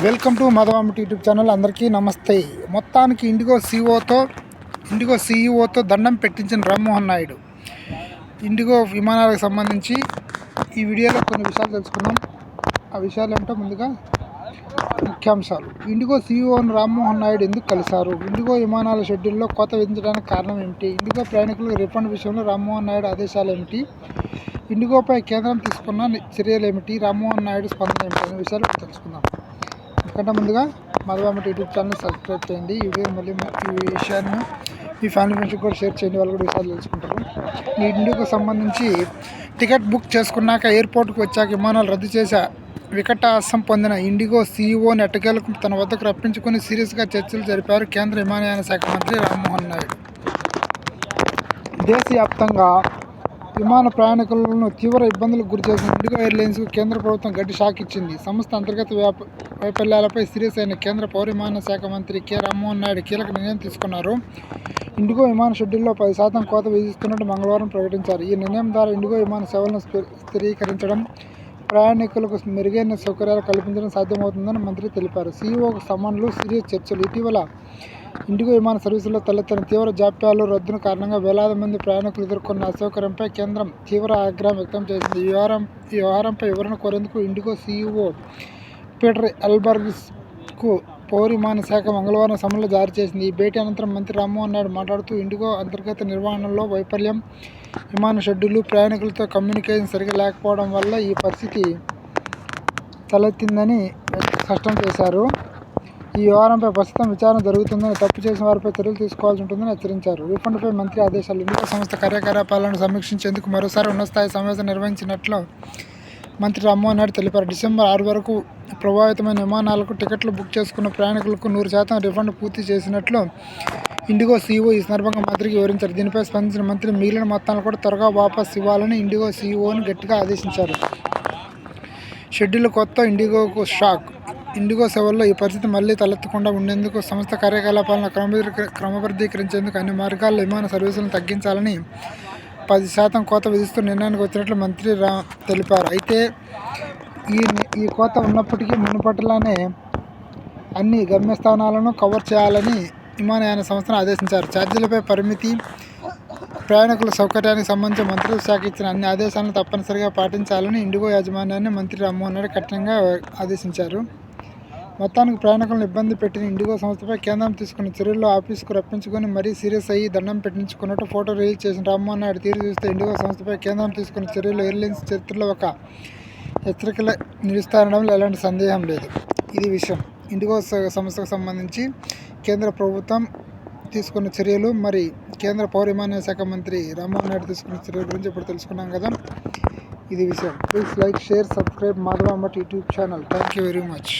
Welcome to మధవామిటి YouTube channel. అందరికీ నమస్తే. మొత్తానికి ఇండిగో సీఓతో ఇండిగో సీఈఓతో దండం పెట్టించిన రామ్మోహన్ నాయుడు. ఇండిగో విమానాలకు సంబంధించి ఈ వీడియోలో కొన్ని విషయాలు తెలుసుకుందాం. ఆ విషయాలు ఏంటో ముందుగా ముఖ్యాంశాలు. ఇండిగో సీఈఓను రామ్మోహన్ నాయుడు ఎందుకు కలిశారు? ఇండిగో విమానాల షెడ్యూల్లో కోత విధించడానికి కారణం ఏమిటి? ఇండిగో ప్రయాణికులు రిఫండ్ విషయంలో రామ్మోహన్ నాయుడు ఆదేశాలు ఏమిటి? ఇండిగోపై కేంద్రం తీసుకున్న చర్యలు ఏమిటి? రామ్మోహన్ నాయుడు స్పందన ఏమిటి? అనే విషయాలు తెలుసుకుందాం. ఎందుకంటే ముందుగా మధుబామటి యూట్యూబ్ ఛానల్ సబ్స్క్రైబ్ చేయండి. ఈ వీడియో మళ్ళీ ఈ విషయాన్ని మీ ఫ్యామిలీ ఫ్రెండ్స్ కూడా షేర్ చేయండి. వాళ్ళు కూడా విషయాలు తెలుసుకుంటారు. ఈ ఇండియాకు సంబంధించి టికెట్ బుక్ చేసుకున్నాక ఎయిర్పోర్ట్కి వచ్చాక విమానాలు రద్దు చేశా. వికటాసం పొందిన ఇండిగో సీఈఓని ఎట్టకేలకు తన వద్దకు రప్పించుకొని సీరియస్గా చర్చలు జరిపారు కేంద్ర విమానయాన శాఖ మంత్రి రామ్మోహన్ నాయుడు. దేశవ్యాప్తంగా విమాన ప్రయాణికులను తీవ్ర ఇబ్బందులకు గురిచేసిన ఇండిగో ఎయిర్లైన్స్కు కేంద్ర ప్రభుత్వం గట్టి షాక్ ఇచ్చింది. సంస్థ అంతర్గత వ్యాప వైఫల్యాలపై సీరియస్ అయిన కేంద్ర పౌరవిమాన శాఖ మంత్రి కె. రామ్మోహన్ నాయుడు కీలక నిర్ణయం తీసుకున్నారు. ఇండిగో విమాన షెడ్యూల్లో పది శాతం కోత విధిస్తున్నట్టు మంగళవారం ప్రకటించారు. ఈ నిర్ణయం ద్వారా ఇండిగో విమాన సేవలను స్థి- స్థిరీకరించడం ప్రయాణికులకు మెరుగైన సౌకర్యాలు కల్పించడం సాధ్యమవుతుందని మంత్రి తెలిపారు. సీఈఓకు సమన్లు సీరియస్ చర్చలు. ఇటీవల ఇండిగో విమాన సర్వీసుల్లో తలెత్తిన తీవ్ర జాప్యాలు రద్దును కారణంగా వేలాది మంది ప్రయాణికులు ఎదుర్కొన్న అసౌకర్యంపై కేంద్రం తీవ్ర ఆగ్రహం వ్యక్తం చేసింది. ఈ వ్యవహారం ఈ వ్యవహారంపై వివరణ కోరేందుకు ఇండిగో సీఈఓ పీటర్ ఎల్బర్గ్స్కు పౌర విమాన శాఖ మంగళవారం సమన్లు జారీ చేసింది. ఈ భేటీ అనంతరం మంత్రి రామ్మోహన్ నాయుడు మాట్లాడుతూ ఇండిగో అంతర్గత నిర్వహణలో వైఫల్యం విమాన షెడ్యూలు ప్రయాణికులతో కమ్యూనికేషన్ సరిగా లేకపోవడం వల్ల ఈ పరిస్థితి తలెత్తిందని స్పష్టం చేశారు. ఈ వ్యవహారంపై ప్రస్తుతం విచారణ జరుగుతుందని తప్పు చేసిన వారిపై చర్యలు తీసుకోవాల్సి ఉంటుందని హెచ్చరించారు. రీఫండ్పై మంత్రి ఆదేశాలు ఇండిగో సంస్థ కార్యకలాపాలను సమీక్షించేందుకు మరోసారి ఉన్నతస్థాయి సమావేశం నిర్వహించినట్లు మంత్రి రామ్మోహన్ నాయుడు తెలిపారు. డిసెంబర్ ఆరు వరకు ప్రభావితమైన విమానాలకు టికెట్లు బుక్ చేసుకున్న ప్రయాణికులకు నూరు శాతం రిఫండ్ పూర్తి చేసినట్లు ఇండిగో సీఈఓ ఈ సందర్భంగా మంత్రికి వివరించారు. దీనిపై స్పందించిన మంత్రి మిగిలిన మొత్తాలను కూడా త్వరగా వాపస్ ఇవ్వాలని ఇండిగో సీఈఓను గట్టిగా ఆదేశించారు. షెడ్యూల్ కొత్త ఇండిగోకు షాక్. ఇండిగో సేవల్లో ఈ పరిస్థితి మళ్ళీ తలెత్తకుండా ఉండేందుకు సంస్థ కార్యకలాపాలను క్రమబద్ధీకరించేందుకు అన్ని మార్గాల్లో విమాన సర్వీసులను తగ్గించాలని పది శాతం కోత విధిస్తూ నిర్ణయానికి వచ్చినట్లు మంత్రి రా తెలిపారు. అయితే ఈ ఈ కోత ఉన్నప్పటికీ మునుపటిలానే అన్ని గమ్యస్థానాలను కవర్ చేయాలని విమానయాన సంస్థను ఆదేశించారు. ఛార్జీలపై పరిమితి ప్రయాణికుల సౌకర్యానికి సంబంధించి మంత్రిత్వ శాఖ ఇచ్చిన అన్ని ఆదేశాలను తప్పనిసరిగా పాటించాలని ఇండిగో యాజమాన్యాన్ని మంత్రి రామ్మోహన్ రెడ్డి కఠినంగా ఆదేశించారు. మొత్తానికి ప్రయాణికులను ఇబ్బంది పెట్టిన ఇండిగో సంస్థపై కేంద్రం తీసుకున్న చర్యల్లో ఆఫీసుకు రప్పించుకొని మరీ సీరియస్ అయ్యి దండం పెట్టించుకున్నట్టు ఫోటో రిలీజ్ చేసిన రామ్మోహన్ నాయుడు తీరు చూస్తే ఇండిగో సంస్థపై కేంద్రం తీసుకున్న చర్యలు ఎయిర్లైన్స్ చరిత్రలో ఒక హెచ్చరికలు నిలుస్తారనడంలో ఎలాంటి సందేహం లేదు. ఇది విషయం. ఇండిగో సంస్థకు సంబంధించి కేంద్ర ప్రభుత్వం తీసుకున్న చర్యలు మరి కేంద్ర పౌర విమానయాన శాఖ మంత్రి రామ్మోహన్ నాయుడు తీసుకున్న చర్యల గురించి ఇప్పుడు తెలుసుకున్నాం కదా. ఇది విషయం. Please like share subscribe Madhava మట్ YouTube channel. Thank you very much